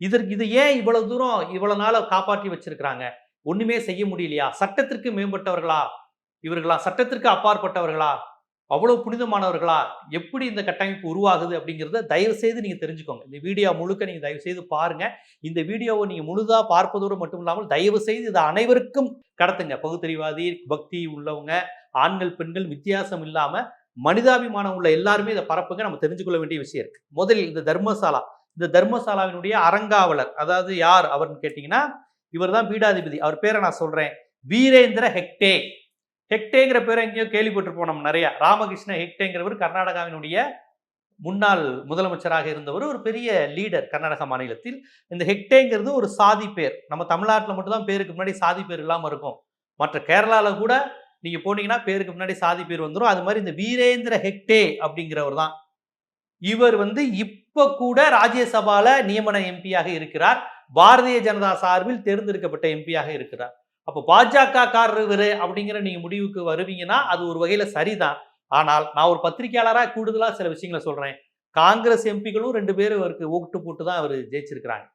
இதற்கு இது ஏன் இவ்வளவு தூரம் இவ்வளவு நாள காப்பாற்றி வச்சிருக்கிறாங்க? ஒண்ணுமே செய்ய முடியலையா? சட்டத்திற்கு மேம்பட்டவர்களா? இவர்களா? சட்டத்திற்கு அப்பாற்பட்டவர்களா? அவ்வளவு புனிதமானவர்களா? எப்படி இந்த கட்டமைப்பு உருவாகுது அப்படிங்கிறத தயவு செய்து நீங்க தெரிஞ்சுக்கோங்க. இந்த வீடியோ முழுக்க நீங்க தயவு செய்து பாருங்க. இந்த வீடியோவை நீங்க முழுதா பார்ப்பதோடு மட்டும் இல்லாமல் தயவு செய்து இதை அனைவருக்கும் கடத்துங்க. பகுத்தறிவாதி பக்தி உள்ளவங்க ஆண்கள் பெண்கள் வித்தியாசம் இல்லாம மனிதாபிமானம் உள்ள எல்லாருமே இதை பரப்புங்க. நம்ம தெரிஞ்சுக்கொள்ள வேண்டிய விஷயம் இருக்கு. முதலில் இந்த தர்மசாலா. இந்த தர்மசாலாவினுடைய அறங்காவலர். அதாவது யார் அவர்னு கேட்டீங்கன்னா இவர் தான் பீடாதிபதி. அவர் பேரை நான் சொல்றேன். வீரேந்திர ஹெக்டே. ஹெக்டேங்கிற பேரை எங்கேயோ கேள்விப்பட்டிருப்போம் நம்ம நிறைய. ராமகிருஷ்ண ஹெக்டேங்கிறவர் கர்நாடகாவினுடைய முன்னாள் முதலமைச்சராக இருந்தவர் ஒரு பெரிய லீடர் கர்நாடக மாநிலத்தில். இந்த ஹெக்டேங்கிறது ஒரு சாதி பேர். நம்ம தமிழ்நாட்டில் மட்டும்தான் பேருக்கு முன்னாடி சாதி பேர் இல்லாமல் இருக்கும். மற்ற கேரளாவில் கூட நீங்கள் போனீங்கன்னா பேருக்கு முன்னாடி சாதி பேர் வந்துடும் அது மாதிரி இந்த வீரேந்திர ஹெக்டே அப்படிங்கிறவர் தான் இவர் வந்து இப்போ கூட ராஜ்யசபால நியமன எம்பியாக இருக்கிறார். பாரதிய ஜனதா சார்பில் தேர்ந்தெடுக்கப்பட்ட எம்பியாக இருக்கிறார். அப்போ பாஜக காரர் அப்படிங்கிற நீங்க முடிவுக்கு வருவீங்கன்னா அது ஒரு வகையில சரிதான். ஆனால் நான் ஒரு பத்திரிகையாளராக கூடுதலா சில விஷயங்களை சொல்றேன். காங்கிரஸ் எம்பிகளும் ரெண்டு பேரும் அவருக்கு ஓட்டு போட்டு தான் அவர் ஜெயிச்சிருக்கிறாங்க.